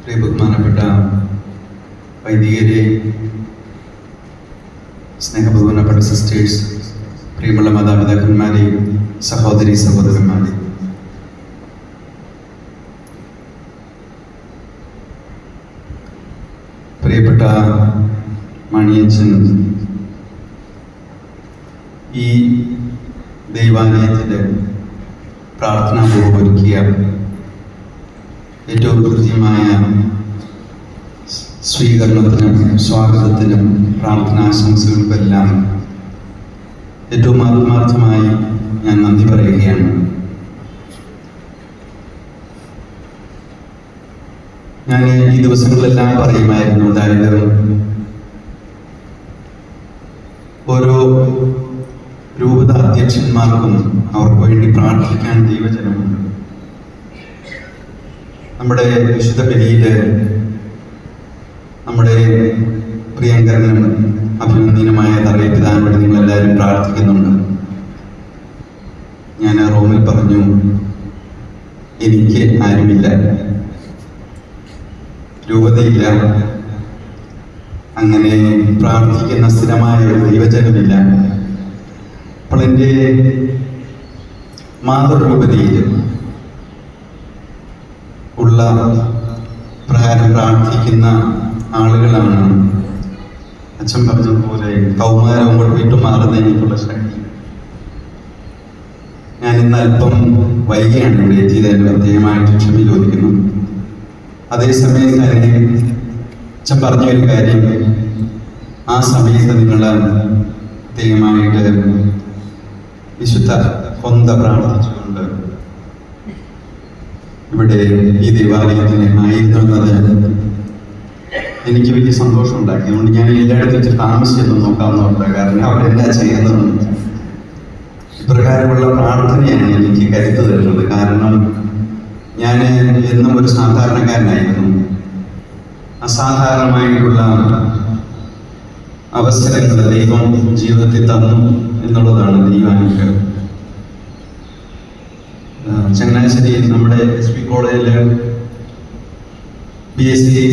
പ്രിയ ബഹുമാനപ്പെട്ട വൈദികരെ സ്നേഹബഹുമാനപ്പെട്ട സിസ്റ്റേഴ്സ് പ്രിയമുള്ള മാതാപിതാക്കന്മാരെ സഹോദരി സഹോദരന്മാരെ പ്രിയപ്പെട്ട മണിയച്ചൻ ഈ ദൈവാലയത്തിന്റെ പ്രാർത്ഥനാപൂർവം ഒരുക്കിയ ഏറ്റവും കൃത്യമായ സ്വീകരണത്തിനും സ്വാഗതത്തിനും പ്രാർത്ഥനാശംസകൾക്കെല്ലാം ഏറ്റവും ആത്മാർത്ഥമായി ഞാൻ നന്ദി പറയുകയാണ്. ഞാൻ ഈ ദിവസങ്ങളെല്ലാം പറയുമായിരുന്നു അതായത് ഓരോ രൂപത അധ്യക്ഷന്മാർക്കും അവർക്ക് വേണ്ടി പ്രാർത്ഥിക്കാൻ ദൈവജനമുണ്ട്. നമ്മുടെ വിശുദ്ധ ബലിയിൽ നമ്മുടെ പ്രിയങ്കരനും അഭിനന്ദനമായ തറയ പിതാവിന് വേണ്ടി നിങ്ങൾ എല്ലാവരും പ്രാർത്ഥിക്കുന്നുണ്ട്. ഞാൻ റോമിൽ പറഞ്ഞു എനിക്ക് ആരുമില്ല. രൂപതയില്ല. അങ്ങനെ പ്രാർത്ഥിക്കുന്ന സ്ഥിരമായ ഒരു ദൈവജനമില്ല. അപ്പോൾ എന്റെ മാതൃരൂപതയിൽ ഉള്ള പ്രകാരം പ്രാർത്ഥിക്കുന്ന ആളുകളാണ് അച്ഛൻ പറഞ്ഞതുപോലെ കൗമാരം കൊണ്ട് വിട്ടുമാറുന്ന എനിക്കുള്ള ശക്തി ഞാൻ ഇന്ന് അല്പം വൈകിയാണ് ഇവിടെ എത്തിയത് എന്റെ പ്രത്യേകമായിട്ട് ക്ഷമ ചോദിക്കുന്നു. അതേസമയം തന്നെ അച്ഛൻ പറഞ്ഞ ഒരു കാര്യം. ആ സമയത്ത് നിങ്ങൾ പ്രത്യേകമായിട്ട് വിശുദ്ധ കൊന്ത പ്രാർത്ഥിച്ചുകൊണ്ട് ഇവിടെ ഈ ദേവാലയത്തിന് ആയിരുന്നു എന്നത് എനിക്ക് വലിയ സന്തോഷം ഉണ്ടാക്കി. അതുകൊണ്ട് ഞാൻ എല്ലായിടത്തും വെച്ച് താമസിച്ചെന്ന് നോക്കാവുന്നതുണ്ട് കാരണം അവരെന്താ ചെയ്യുന്നതെന്ന് ഇപ്രകാരമുള്ള പ്രാർത്ഥനയാണ് എനിക്ക് കരുത്ത് തരുന്നത്. കാരണം ഞാൻ എന്നും ഒരു സാധാരണക്കാരനായിരുന്നു. അസാധാരണമായിട്ടുള്ള അവസരങ്ങൾ ദൈവം ജീവിതത്തിൽ തന്നു എന്നുള്ളതാണ് ദൈവാനുഗ്രഹം. ചങ്ങനാശ്ശേരി നമ്മുടെ എസ് പി കോളേജിൽ ബി എസ് സി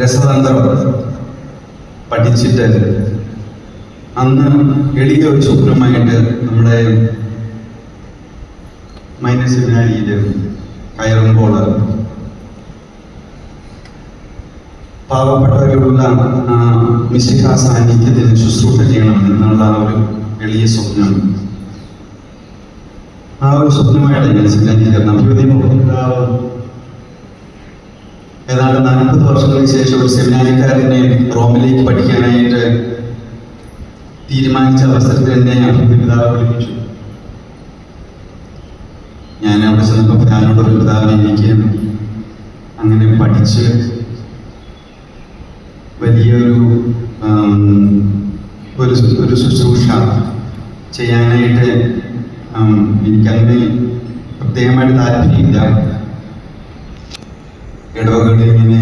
രസതന്ത്രം പഠിച്ചിട്ട് അന്ന് എളിയ ഒരു സ്വപ്നമായിട്ട് നമ്മുടെ മൈനസ് സെമിനാരിയിൽ കയറുമ്പോൾ പാവപ്പെട്ടവരുള്ള മിസ്റ്റിക്കാ സാന്നിധ്യത്തിന് ശുശ്രൂഷ ചെയ്യണം എന്നുള്ള ഒരു എളിയ സ്വപ്നം. ആ ഒരു സ്വപ്നമായിട്ട് ഞാൻ സെമിനാരിയിൽ അഭിവൃദ്ധി ഏതാണ്ട് നാൽപ്പത് വർഷങ്ങൾക്ക് ശേഷം ഒരു സെമിനാരിക്കാരനെ റോമിലേക്ക് പഠിക്കാനായിട്ട് തീരുമാനിച്ച അവസരത്തിൽ എന്നെ അഭിവൃദ്ധി പിതാവ് വിളിപ്പിച്ചു. ഞാൻ അവിടെ ചെന്നപ്പോൾ പിതാവിനോട് ഒരു പിതാവിനെ എനിക്ക് അങ്ങനെ പഠിച്ച് വലിയൊരു ഒരു ഒരു ശുശ്രൂഷ ചെയ്യാനായിട്ട് ആം, എനിക്കങ്ങനെ പ്രത്യേകമായിട്ട് താല്പര്യമില്ല. ഇടവകളിൽ ഇങ്ങനെ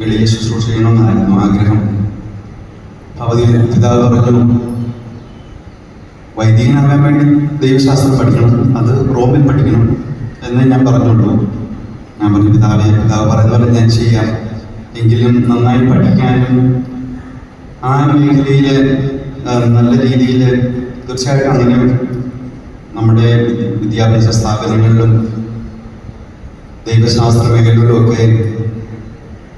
വിളിയെ ശുശ്രൂഷ ചെയ്യണമെന്നായിരുന്നു ആഗ്രഹം. അവധി പിതാവ് പറഞ്ഞു വൈദികനാകാൻ വേണ്ടി ദൈവശാസ്ത്രം പഠിക്കണം. അത് റോമിൽ പഠിക്കണം. എന്ന് ഞാൻ പറഞ്ഞുള്ളൂ ഞാൻ പറഞ്ഞു പിതാവെ പിതാവ് പറയുന്ന പോലെ ഞാൻ ചെയ്യാം. എങ്കിലും നന്നായി പഠിക്കാനും ആ മേഖലയിൽ നല്ല രീതിയിൽ തീർച്ചയായിട്ടും അങ്ങനെ നമ്മുടെ വിദ്യാഭ്യാസ സ്ഥാപനങ്ങളിലും ദൈവശാസ്ത്ര മേഖലകളിലും ഒക്കെ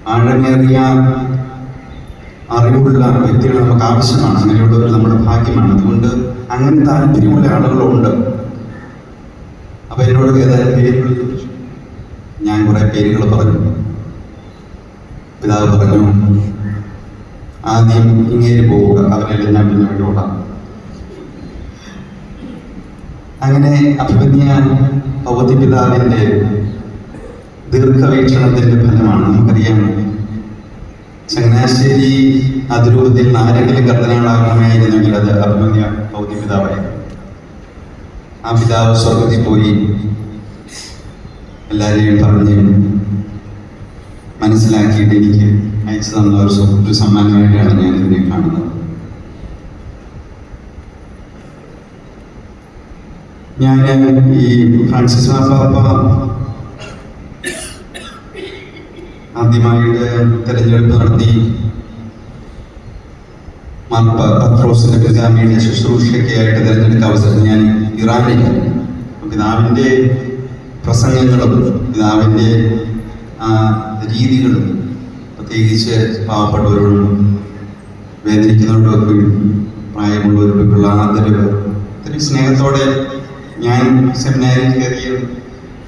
ആഴമേറിയ അറിവുള്ള വ്യക്തികൾ നമുക്ക് ആവശ്യമാണ്. അങ്ങനെയുള്ളവർ നമ്മുടെ ഭാഗ്യമാണ്. അതുകൊണ്ട് അങ്ങനെ താല്പര്യമുള്ള ആളുകളുണ്ട്. അപ്പൊ എന്നോട് ഏതായാലും പേരുകൾ ഞാൻ കുറെ പേരുകൾ പറഞ്ഞു. പിതാവ് പറഞ്ഞു ആദ്യം ഇങ്ങേര് പോവുക. അവരെല്ലാം ഞാൻ പിന്നെ വിട്ടോളാം അങ്ങനെ അഭിമന്യ ഭഗവതി പിതാവിന്റെ ദീർഘവീക്ഷണത്തിന്റെ ഫലമാണ്. നമുക്കറിയാം ചങ്ങനാശ്ശേരി അതിരൂപത്തിൽ ആരെങ്കിലും കർത്തനാളാകണമായിരുന്നെങ്കിൽ അത് അഭിമന്യ ഭൗതി പിതാവായിരുന്നു ആ പിതാവ് സ്വർഗത്തിൽ പോയി. എല്ലാവരെയും പറഞ്ഞ് മനസ്സിലാക്കിയിട്ട് എനിക്ക് അയച്ചു തന്ന ഒരു സമ്മാനമായിട്ടാണ് ഞാൻ ഇതിനെ കാണുന്നത്. ഞാൻ ഈ ഫ്രാൻസിസ് മാർപ്പാപ്പ ആദ്യമായിട്ട് തെരഞ്ഞെടുപ്പ് നടത്തി. മാർപ്പ പത്രോസിന്റെ പിതാമിയുടെ ശുശ്രൂഷയ്ക്കായിട്ട് തിരഞ്ഞെടുത്ത അവസരം ഞാൻ ഇറാനിലായിരുന്നു പിതാവിന്റെ പ്രസംഗങ്ങളും പിതാവിന്റെ രീതികളും പ്രത്യേകിച്ച് പാവപ്പെട്ടവരോടും വേദനിക്കുന്നവരോടൊക്കെ പ്രായമുള്ളവരോടൊക്കെയുള്ള ആദരവ് ഒത്തിരി സ്നേഹത്തോടെ ഞാൻ സെമിനാരിൽ കയറിയത്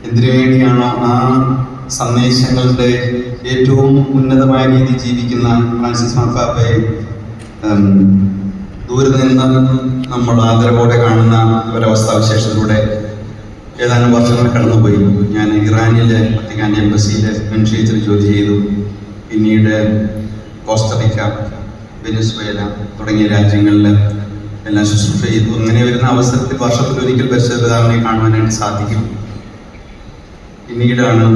എന്തിനു വേണ്ടിയാണോ ആ സന്ദേശങ്ങളുടെ ഏറ്റവും ഉന്നതമായ രീതി ജീവിക്കുന്ന ഫ്രാൻസിസ് മാർപ്പാപ്പയെ ദൂരെ നിന്ന് നമ്മൾ ആദരവോടെ കാണുന്ന ഒരവസ്ഥാവിശേഷത്തിലൂടെ ഏതാനും വർഷങ്ങൾ കടന്നുപോയി. ഞാൻ ഇറാനിലെ വത്തിക്കാന്റെ എംബസിയിലെ അഡ്മിനിസ്ട്രേറ്റർ ജോലി ചെയ്തു. പിന്നീട് കോസ്റ്ററിക്ക വെനസ്വേല തുടങ്ങിയ രാജ്യങ്ങളിൽ എല്ലാം ശുശ്രൂഷ ചെയ്തു. അങ്ങനെ വരുന്ന അവസരത്തിൽ വർഷത്തിൽ ഒരിക്കൽ പരിശുദ്ധ പിതാവിനെ കാണുവാനായിട്ട് സാധിക്കും. പിന്നീടാണ്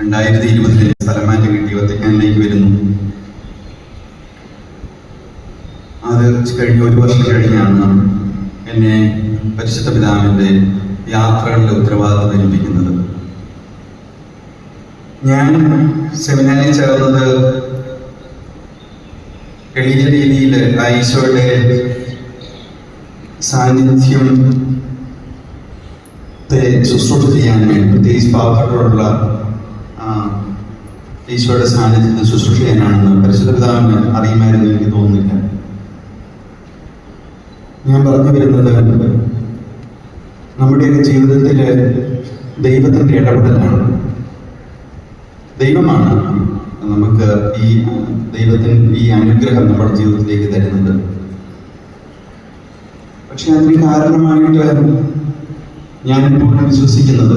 രണ്ടായിരത്തി ഇരുപതിലെ സ്ഥലമാറ്റം കിട്ടി. വത്തിക്കാനിലേക്ക് വരുന്നു. അത് കഴിഞ്ഞ ഒരു വർഷം കഴിഞ്ഞാണ് എന്നെ പരിശുദ്ധ പിതാവിന്റെ യാത്രകളുടെ ഉത്തരവാദിത്വം ധരിപ്പിക്കുന്നത് ഞാൻ സെമിനാറിൽ ചേർന്നത് എളിയ രീതിയിൽ ഈശോയുടെ സാന്നിധ്യം ശുശ്രൂഷ ചെയ്യാൻ വേണ്ടി പ്രത്യേകിച്ച് പാവപ്പെട്ടവരുള്ള ഈശോയുടെ സാന്നിധ്യത്തിൽ ശുശ്രൂഷ ചെയ്യാനാണെന്ന് പരിശുദ്ധ പിതാവിന് അറിയുമായിരുന്നു എനിക്ക് തോന്നുന്നില്ല. ഞാൻ പറഞ്ഞു വരുന്നത് നമ്മുടെയൊക്കെ ജീവിതത്തിൽ ദൈവത്തിന്റെ ഇടപെടലാണ്. ദൈവമാണ് നമുക്ക് ഈ ദൈവത്തിന് ഈ അനുഗ്രഹം നമ്മുടെ ജീവിതത്തിലേക്ക് തരുന്നത് പക്ഷെ അതിന് കാരണമായിട്ട് ഞാനിപ്പോഴും വിശ്വസിക്കുന്നത്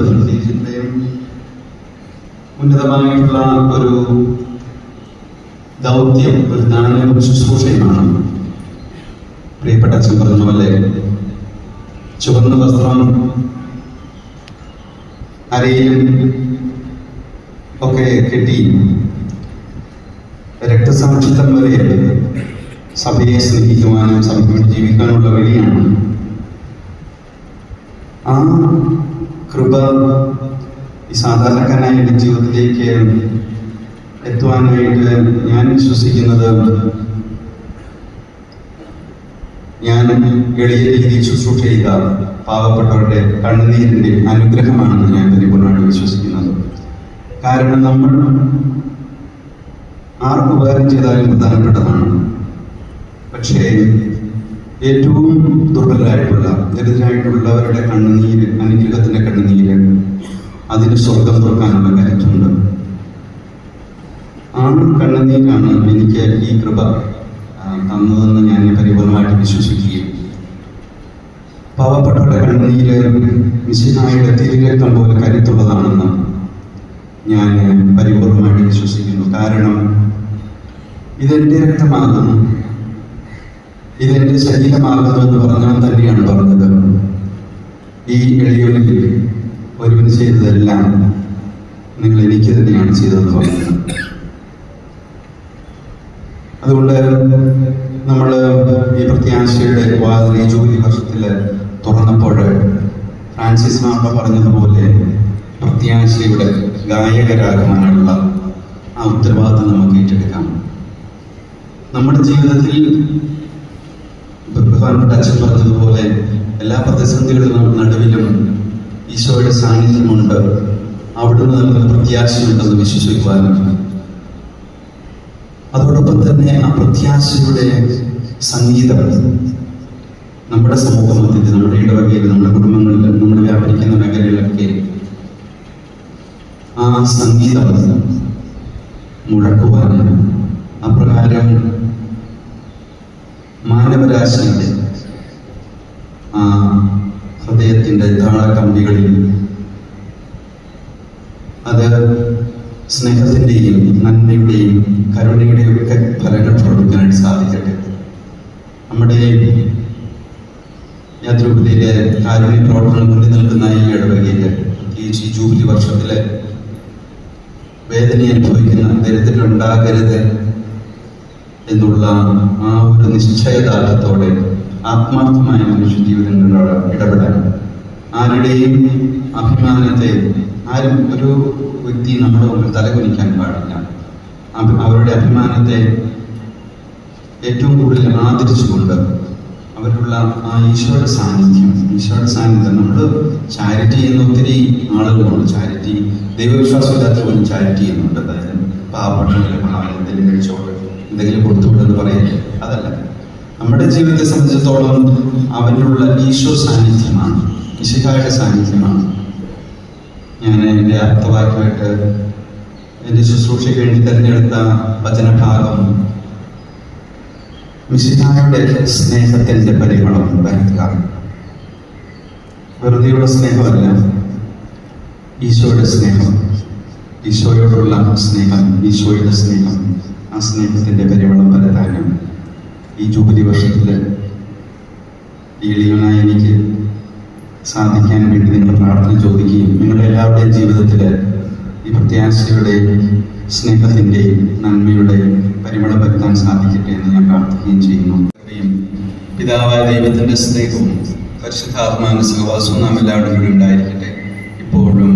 ഉന്നതമായിട്ടുള്ള ഒരു ദൗത്യം ഒരു ദാന ഒരു ശുശ്രൂഷയുമാണ്. പ്രിയപ്പെട്ട അച്ഛൻ പറഞ്ഞ പോലെ ചുവന്ന വസ്ത്രം അരയിലും ഒക്കെ കെട്ടി രക്തസാക്ഷിത്വം വരെ സഭയെ സ്നേഹിക്കുവാനും സഭയോട് ജീവിക്കാനുള്ള വഴിയാണ് ആ കൃപ ഈ സാധാരണക്കാരനായ എന്റെ ജീവിതത്തിലേക്ക് വേണ്ടി ഞാൻ വിശ്വസിക്കുന്നത് ഞാൻ എളിയ രീതിയിൽ ശുശ്രൂഷ ചെയ്ത പാവപ്പെട്ടവരുടെ കണ്ണുനീരിന്റെ അനുഗ്രഹമാണെന്ന് ഞാൻ പരിപൂർണമായിട്ട് വിശ്വസിക്കുന്നത്. കാരണം നമ്മൾ ആർക്ക് ഉപകാരം ചെയ്താലും പ്രധാനപ്പെട്ടതാണ്. പക്ഷേ ഏറ്റവും ദുർബലരായിട്ടുള്ള ദരിദ്രരായിട്ടുള്ളവരുടെ കണ്ണുനീര് അനുഗ്രഹത്തിന്റെ കണ്ണുനീര് അതിന് സ്വർഗം തുറക്കാനുള്ള കരുത്തുണ്ട് ആ കണ്ണുനീരാണ് എനിക്ക് ഈ കൃപ തന്നതെന്ന് ഞാൻ പരിപൂർണമായിട്ട് വിശ്വസിക്കുകയും. പാവപ്പെട്ടവരുടെ കണ്ണുനീര് മിശിഹായുടെ തിരുരക്തം പോലെ കരുത്തുള്ളതാണെന്ന് ഞാൻ പരിപൂർണമായിട്ട് വിശ്വസിക്കുന്നു. കാരണം ഇതെന്റെ രക്തമാകുന്നു ഇതെന്റെ ശരീരമാകുന്നു എന്ന് പറഞ്ഞവൻ തന്നെയാണ് പറഞ്ഞത്. ഈ എളിയവനിൽ ഒരുവൻ ചെയ്തതെല്ലാം നിങ്ങൾ എനിക്ക് തന്നെയാണ് ചെയ്തതെന്ന് പറഞ്ഞത്. അതുകൊണ്ട് നമ്മൾ ഈ പ്രത്യാശയുടെ വാതിൽ ജൂലി വർഷത്തിൽ തുറന്നപ്പോൾ ഫ്രാൻസിസ് മാമ പറഞ്ഞതുപോലെ പ്രത്യാശയുടെ ഗായകരാകുവാനുള്ള ആ ഉത്തരവാദിത്വം നമുക്ക് ഏറ്റെടുക്കാം. നമ്മുടെ ജീവിതത്തിൽ ബഹുമാനപ്പെട്ട അച്ഛൻ പറഞ്ഞതുപോലെ എല്ലാ പ്രതിസന്ധികളും നടുവിലും ഈശോയുടെ സാന്നിധ്യമുണ്ട്. അവിടുന്ന് നമുക്ക് പ്രത്യാശയുണ്ടെന്ന് വിശ്വസിക്കുവാനും അതോടൊപ്പം തന്നെ ആ പ്രത്യാശയുടെ സംഗീതം നമ്മുടെ സമൂഹ മധ്യത്തിൽ നമ്മുടെ ഇടവകയിൽ നമ്മുടെ കുടുംബങ്ങളിൽ നമ്മുടെ വ്യാപരിക്കുന്ന മേഖലകളിലൊക്കെ ആ സംഗീതം മുഴക്കുവാൻ അപ്രകാരം മാനവരാശിയുടെ ആ ഹൃദയത്തിന്റെ താളക്കമ്പികളിൽ അത് സ്നേഹത്തിന്റെയും നന്മയുടെയും കരുണയുടെയും ഒക്കെ ഫലങ്ങൾ പ്രവർത്തിക്കാനായിട്ട് സാധിക്കട്ടെ. നമ്മുടെ യാത്രൂപതയിലെ കാരുണ്യ പ്രവർത്തനം മുന്നിൽ നിൽക്കുന്ന ഈ ഇടവകയിൽ പ്രത്യേകിച്ച് ഈ ജൂബിലി വർഷത്തിലെ വേദന അനുഭവിക്കുന്ന ദരിദ്രരുണ്ടാകരുത്. എന്നുള്ള ആ ഒരു നിശ്ചയദാർഢ്യത്തോടെ ആത്മാർത്ഥമായ മനുഷ്യ ജീവിതങ്ങളോട് ഇടപെടാൻ. ആരുടെയും അഭിമാനത്തെ ആരും ഒരു വ്യക്തി നമ്മുടെ മുമ്പിൽ തലകുനിക്കാൻ പാടില്ല. അവരുടെ അഭിമാനത്തെ ഏറ്റവും കൂടുതൽ ആദരിച്ചുകൊണ്ട് അവരുള്ള ആ ഈശോയുടെ സാന്നിധ്യം ഈശോയുടെ സാന്നിധ്യം നമ്മൾ ചാരിറ്റി ചെയ്യുന്ന ഒത്തിരി ആളുകളുണ്ട്. ചാരിറ്റി ദൈവവിശ്വാസമില്ലാത്ത പോലും ചാരിറ്റി ചെയ്യുന്നുണ്ട്. പാവപ്പെട്ടവരെ എന്തെങ്കിലും കഴിച്ചോളൂ എന്തെങ്കിലും കൊടുത്തുവിടെന്ന് പറയരുത് അതല്ല. നമ്മുടെ ജീവിതത്തെ സംബന്ധിച്ചിടത്തോളം അവനുള്ള ഈശോ സാന്നിധ്യമാണ്. ഈശോയുടെ സാന്നിധ്യമാണ്. ഞാൻ എന്റെ അർത്ഥവാക്യമായിട്ട് എന്റെ ശുശ്രൂഷയ്ക്ക് വേണ്ടി തിരഞ്ഞെടുത്ത വചനഭാഗം മിശിഹായുടെ സ്നേഹത്തിന്റെ പരിമളം വരുത്തുക വെറുതെയുള്ള സ്നേഹമല്ല ഈശോയുടെ സ്നേഹം. ഈശോയോടുള്ള സ്നേഹം ഈശോയുടെ സ്നേഹം ആ സ്നേഹത്തിന്റെ പരിമളം പരതാനും ഈ ജൂബിലി വർഷത്തിൽ ഈളികളായി എനിക്ക് സാധിക്കാൻ വേണ്ടി നിങ്ങൾ പ്രാർത്ഥന ചോദിക്കുകയും നിങ്ങളുടെ എല്ലാവരുടെയും ജീവിതത്തിൽ ഈ പ്രത്യാശയുടെയും സ്നേഹത്തിന്റെയും നന്മയുടെയും പരിമളം വരുത്താൻ സാധിക്കട്ടെ എന്ന് ഞാൻ പ്രാർത്ഥിക്കുകയും ചെയ്യുന്നു. പിതാവായ ദൈവത്തിന്റെ സ്നേഹവും പരിശുദ്ധാത്മാവിന്റെ സഹവാസവും നാം എല്ലാവരും കൂടി ഉണ്ടായിരിക്കട്ടെ. ഇപ്പോഴും